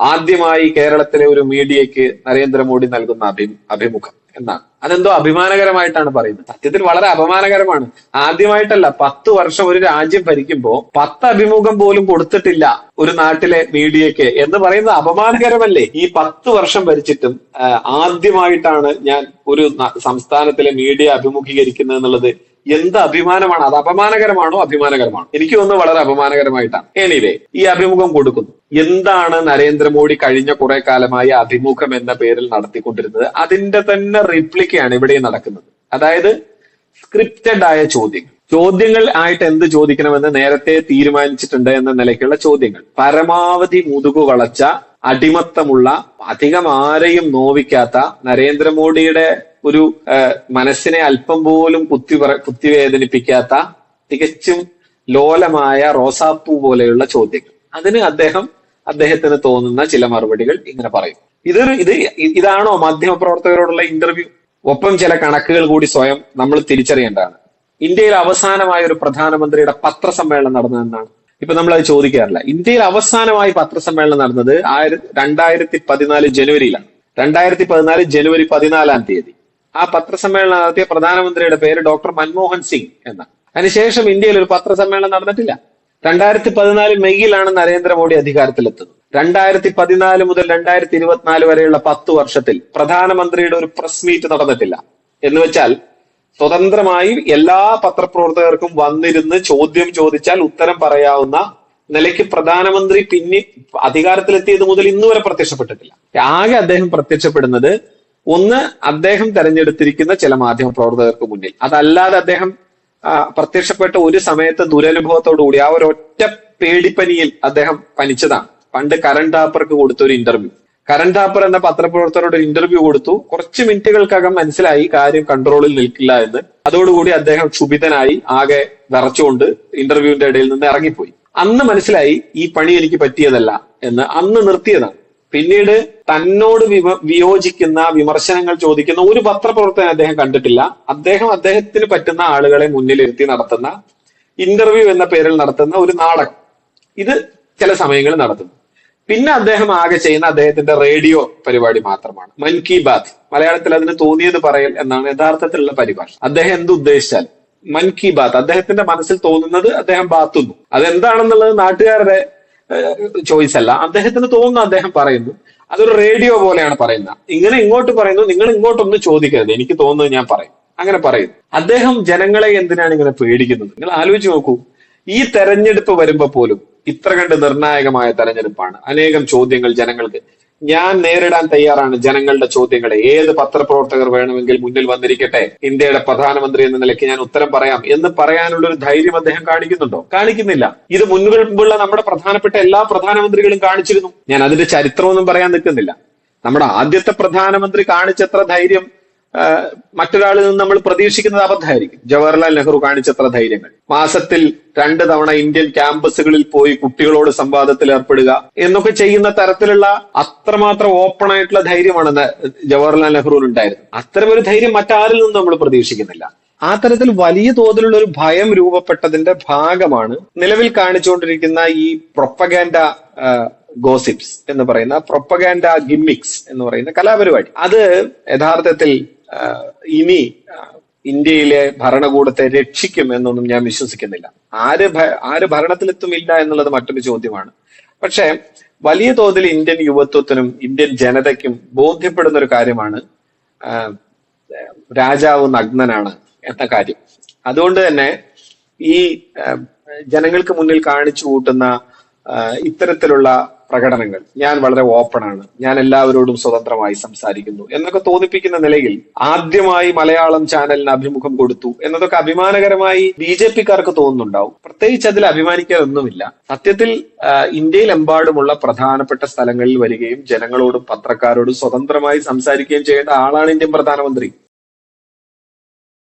ആദ്യമായി കേരളത്തിലെ ഒരു മീഡിയക്ക് നരേന്ദ്രമോദി നൽകുന്ന അഭി അഭിമുഖം എന്നാണ്. അതെന്തോ അഭിമാനകരമായിട്ടാണ് പറയുന്നത്. സത്യത്തിൽ വളരെ അപമാനകരമാണ്. ആദ്യമായിട്ടല്ല പത്ത് വർഷം ഒരു രാജ്യം ഭരിക്കുമ്പോൾ പത്ത് അഭിമുഖം പോലും കൊടുത്തിട്ടില്ല ഒരു നാട്ടിലെ മീഡിയയ്ക്ക് എന്ന് പറയുന്നത് അപമാനകരമല്ലേ? ഈ പത്ത് വർഷം ഭരിച്ചിട്ടും ആദ്യമായിട്ടാണ് ഞാൻ ഒരു സംസ്ഥാനത്തിലെ മീഡിയ അഭിമുഖീകരിക്കുന്നത് എന്നുള്ളത് എന്ത് അഭിമാനമാണ്? അത് അപമാനകരമാണോ? അഭിമാനകരമാണോ? എനിക്ക് തോന്നുന്നു വളരെ അപമാനകരമായിട്ടാണ്. എനിവേ ഈ അഭിമുഖം കൊടുക്കുന്നു. എന്താണ് നരേന്ദ്രമോദി കഴിഞ്ഞ കുറെ കാലമായി അഭിമുഖം എന്ന പേരിൽ നടത്തിക്കൊണ്ടിരുന്നത്? അതിന്റെ തന്നെ റിപ്ലിക്കയാണ് ഇവിടെ നടക്കുന്നത്. അതായത് സ്ക്രിപ്റ്റഡ് ആയ ചോദ്യങ്ങൾ. ചോദ്യങ്ങൾ ആയിട്ട് എന്ത് ചോദിക്കണമെന്ന് നേരത്തെ തീരുമാനിച്ചിട്ടുണ്ട് എന്ന നിലയ്ക്കുള്ള ചോദ്യങ്ങൾ. പരമാവധി മുതുകു വളച്ച അടിമത്തമുള്ള അധികം ആരെയും നോവിക്കാത്ത നരേന്ദ്രമോദിയുടെ ഒരു മനസ്സിനെ അല്പം പോലും കുത്തി കുത്തിവേദനിപ്പിക്കാത്ത തികച്ചും ലോലമായ റോസാപ്പൂ പോലെയുള്ള ചോദ്യങ്ങൾ. അതിന് അദ്ദേഹം അദ്ദേഹത്തിന് തോന്നുന്ന ചില മറുപടികൾ ഇങ്ങനെ പറയും. ഇതൊരു ഇത് ഇതാണോ മാധ്യമപ്രവർത്തകരോടുള്ള ഇന്റർവ്യൂ? ഒപ്പം ചില കണക്കുകൾ കൂടി സ്വയം നമ്മൾ തിരിച്ചറിയേണ്ടതാണ്. ഇന്ത്യയിൽ അവസാനമായ ഒരു പ്രധാനമന്ത്രിയുടെ പത്രസമ്മേളനം നടന്നതെന്നാണ് ഇപ്പൊ നമ്മൾ അത് ചോദിക്കാറില്ല. ഇന്ത്യയിൽ അവസാനമായി പത്രസമ്മേളനം നടന്നത് ആയിരത്തി രണ്ടായിരത്തി പതിനാല് ജനുവരിയിലാണ്. രണ്ടായിരത്തി പതിനാല് ജനുവരി പതിനാലാം തീയതി. ആ പത്രസമ്മേളനം നടത്തിയ പ്രധാനമന്ത്രിയുടെ പേര് ഡോക്ടർ മൻമോഹൻ സിംഗ് എന്നാണ് അതിനുശേഷം ഇന്ത്യയിൽ ഒരു പത്രസമ്മേളനം നടന്നിട്ടില്ല. രണ്ടായിരത്തി പതിനാല് മെയ്യിലാണ് നരേന്ദ്രമോദി അധികാരത്തിലെത്തുന്നത്. രണ്ടായിരത്തി പതിനാല് മുതൽ രണ്ടായിരത്തി ഇരുപത്തിനാല് വരെയുള്ള പത്ത് വർഷത്തിൽ പ്രധാനമന്ത്രിയുടെ ഒരു പ്രസ് മീറ്റ് നടന്നിട്ടില്ല. എന്ന് വെച്ചാൽ സ്വതന്ത്രമായി എല്ലാ പത്രപ്രവർത്തകർക്കും വന്നിരുന്ന് ചോദ്യം ചോദിച്ചാൽ ഉത്തരം പറയാവുന്ന നിലയ്ക്ക് പ്രധാനമന്ത്രി പിന്നെ അധികാരത്തിലെത്തിയത് മുതൽ ഇന്നുവരെ പ്രത്യക്ഷപ്പെട്ടിട്ടില്ല. ആകെ അദ്ദേഹം പ്രത്യക്ഷപ്പെടുന്നത് ഒന്ന് അദ്ദേഹം തെരഞ്ഞെടുത്തിരിക്കുന്ന ചില മാധ്യമ പ്രവർത്തകർക്ക് മുന്നിൽ. അതല്ലാതെ അദ്ദേഹം പ്രത്യക്ഷപ്പെട്ട ഒരു സമയത്ത് ദുരനുഭവത്തോടുകൂടി ആ ഒരു ഒറ്റ പേടിപ്പനിയിൽ അദ്ദേഹം പനിച്ചതാണ്. പണ്ട് കരൺ ടാപ്പർക്ക് കൊടുത്ത ഒരു ഇന്റർവ്യൂ കരൺ ടാപ്പർ എന്ന പത്രപ്രവർത്തകരോട് ഒരു ഇന്റർവ്യൂ കൊടുത്തു. കുറച്ച് മിനിറ്റുകൾക്കകം മനസ്സിലായി കാര്യം കൺട്രോളിൽ നിൽക്കില്ല എന്ന്. അതോടുകൂടി അദ്ദേഹം ക്ഷുഭിതനായി ആകെ വിറച്ചുകൊണ്ട് ഇന്റർവ്യൂവിന്റെ ഇടയിൽ നിന്ന് ഇറങ്ങിപ്പോയി. അന്ന് മനസ്സിലായി ഈ പണി എനിക്ക് പറ്റിയതല്ല എന്ന് അന്ന് നിർത്തിയതാണ്. പിന്നീട് തന്നോട് വിമ വിയോജിക്കുന്ന വിമർശനങ്ങൾ ചോദിക്കുന്ന ഒരു പത്രപ്രവർത്തകൻ അദ്ദേഹം കണ്ടിട്ടില്ല. അദ്ദേഹം അദ്ദേഹത്തിന് പറ്റുന്ന ആളുകളെ മുന്നിലിരുത്തി നടത്തുന്ന ഇന്റർവ്യൂ എന്ന പേരിൽ നടത്തുന്ന ഒരു നാടകം. ഇത് ചില സമയങ്ങളിൽ നടത്തുന്നു. പിന്നെ അദ്ദേഹം ആകെ ചെയ്യുന്ന അദ്ദേഹത്തിന്റെ റേഡിയോ പരിപാടി മാത്രമാണ്. മൻ കി ബാത്ത് മലയാളത്തിൽ അതിന് തോന്നിയത് പറയൽ എന്നാണ് യഥാർത്ഥത്തിലുള്ള പരിഭാഷ. അദ്ദേഹം എന്ത് ഉദ്ദേശിച്ചാൽ മൻ കി ബാത്ത് അദ്ദേഹത്തിന്റെ മനസ്സിൽ തോന്നുന്നത് അദ്ദേഹം ബാത്തുന്നു. അതെന്താണെന്നുള്ളത് നാട്ടുകാരുടെ ചോയ്സ് അല്ല അദ്ദേഹത്തിന് തോന്നുന്നു അദ്ദേഹം പറയുന്നു. അതൊരു റേഡിയോ പോലെയാണ് പറയുന്നത്. ഇങ്ങനെ ഇങ്ങോട്ട് പറയുന്നു നിങ്ങൾ ഇങ്ങോട്ടൊന്നും ചോദിക്കരുത്. എനിക്ക് തോന്നുന്നത് ഞാൻ പറയും. അങ്ങനെ പറയുന്നു. അദ്ദേഹം ജനങ്ങളെ എന്തിനാണ് ഇങ്ങനെ പേടിക്കുന്നത്? നിങ്ങൾ ആലോചിച്ച് നോക്കൂ. ഈ തെരഞ്ഞെടുപ്പ് വരുമ്പോ പോലും ഇത്ര കണ്ട് നിർണായകമായ തെരഞ്ഞെടുപ്പാണ്. അനേകം ചോദ്യങ്ങൾ ജനങ്ങൾക്ക് ഞാൻ നേരിടാൻ തയ്യാറാണ് ജനങ്ങളുടെ ചോദ്യങ്ങളെ. ഏത് പത്രപ്രവർത്തകർ വേണമെങ്കിൽ മുന്നിൽ വന്നിരിക്കട്ടെ? ഇന്ത്യയുടെ പ്രധാനമന്ത്രി എന്ന നിലയ്ക്ക് ഞാൻ ഉത്തരം പറയാം എന്ന് പറയാനുള്ള ഒരു ധൈര്യം അദ്ദേഹം കാണിക്കുന്നുണ്ടോ? കാണിക്കുന്നില്ല. ഇത് മുൻപുള്ള നമ്മുടെ പ്രധാനപ്പെട്ട എല്ലാ പ്രധാനമന്ത്രികളും കാണിച്ചിരുന്നു. ഞാൻ അതിന്റെ ചരിത്രമൊന്നും പറയാൻ നിൽക്കുന്നില്ല. നമ്മുടെ ആദ്യത്തെ പ്രധാനമന്ത്രി കാണിച്ചത്ര ധൈര്യം മറ്റൊരാളിൽ നിന്ന് നമ്മൾ പ്രതീക്ഷിക്കുന്നത് അബദ്ധമായിരിക്കും. ജവഹർലാൽ നെഹ്റു കാണിച്ചത്ര ധൈര്യങ്ങൾ. മാസത്തിൽ രണ്ട് തവണ ഇന്ത്യൻ ക്യാമ്പസുകളിൽ പോയി കുട്ടികളോട് സംവാദത്തിൽ ഏർപ്പെടുക എന്നൊക്കെ ചെയ്യുന്ന തരത്തിലുള്ള അത്രമാത്രം ഓപ്പൺ ആയിട്ടുള്ള ധൈര്യമാണ് ജവഹർലാൽ നെഹ്റുവിന് ഉണ്ടായിരുന്നത് അത്തരം ഒരു ധൈര്യം മറ്റാരിൽ നിന്നും നമ്മൾ പ്രതീക്ഷിക്കുന്നില്ല. ആ തരത്തിൽ വലിയ തോതിലുള്ള ഒരു ഭയം രൂപപ്പെട്ടതിന്റെ ഭാഗമാണ് നിലവിൽ കാണിച്ചുകൊണ്ടിരിക്കുന്ന ഈ പ്രൊപ്പഗാൻഡ ഗോസിപ്സ് എന്ന് പറയുന്ന പ്രൊപ്പഗാൻഡ ഗിമ്മിക്സ് എന്ന് പറയുന്ന കലാപരിപാടി. അത് യഥാർത്ഥത്തിൽ ഇനി ഇന്ത്യയിലെ ഭരണകൂടത്തെ രക്ഷിക്കും എന്നൊന്നും ഞാൻ വിശ്വസിക്കുന്നില്ല. ആര് ആര് ഭരണത്തിലെത്തുമില്ല എന്നുള്ളത് മറ്റൊരു ചോദ്യമാണ്. പക്ഷേ വലിയ തോതിൽ ഇന്ത്യൻ യുവത്വത്തിനും ഇന്ത്യൻ ജനതയ്ക്കും ബോധ്യപ്പെടുന്ന ഒരു കാര്യമാണ് രാജാവ് നഗ്നനാണ് എന്ന കാര്യം. അതുകൊണ്ട് തന്നെ ഈ ജനങ്ങൾക്ക് മുന്നിൽ കാണിച്ചു കൂട്ടുന്ന ഇത്തരത്തിലുള്ള പ്രകടനങ്ങൾ. ഞാൻ വളരെ ഓപ്പൺ ആണ്. ഞാൻ എല്ലാവരോടും സ്വതന്ത്രമായി സംസാരിക്കുന്നു എന്നൊക്കെ തോന്നിപ്പിക്കുന്ന നിലയിൽ ആദ്യമായി മലയാളം ചാനലിന് അഭിമുഖം കൊടുത്തു എന്നതൊക്കെ അഭിമാനകരമായി ബി ജെ പിക്കാർക്ക് തോന്നുന്നുണ്ടാവും. പ്രത്യേകിച്ച് അതിൽ അഭിമാനിക്കാനൊന്നുമില്ല. സത്യത്തിൽ ഇന്ത്യയിലെമ്പാടുമുള്ള പ്രധാനപ്പെട്ട സ്ഥലങ്ങളിൽ വരികയും ജനങ്ങളോടും പത്രക്കാരോടും സ്വതന്ത്രമായി സംസാരിക്കുകയും ചെയ്യേണ്ട ആളാണ് ഇന്ത്യൻ പ്രധാനമന്ത്രി.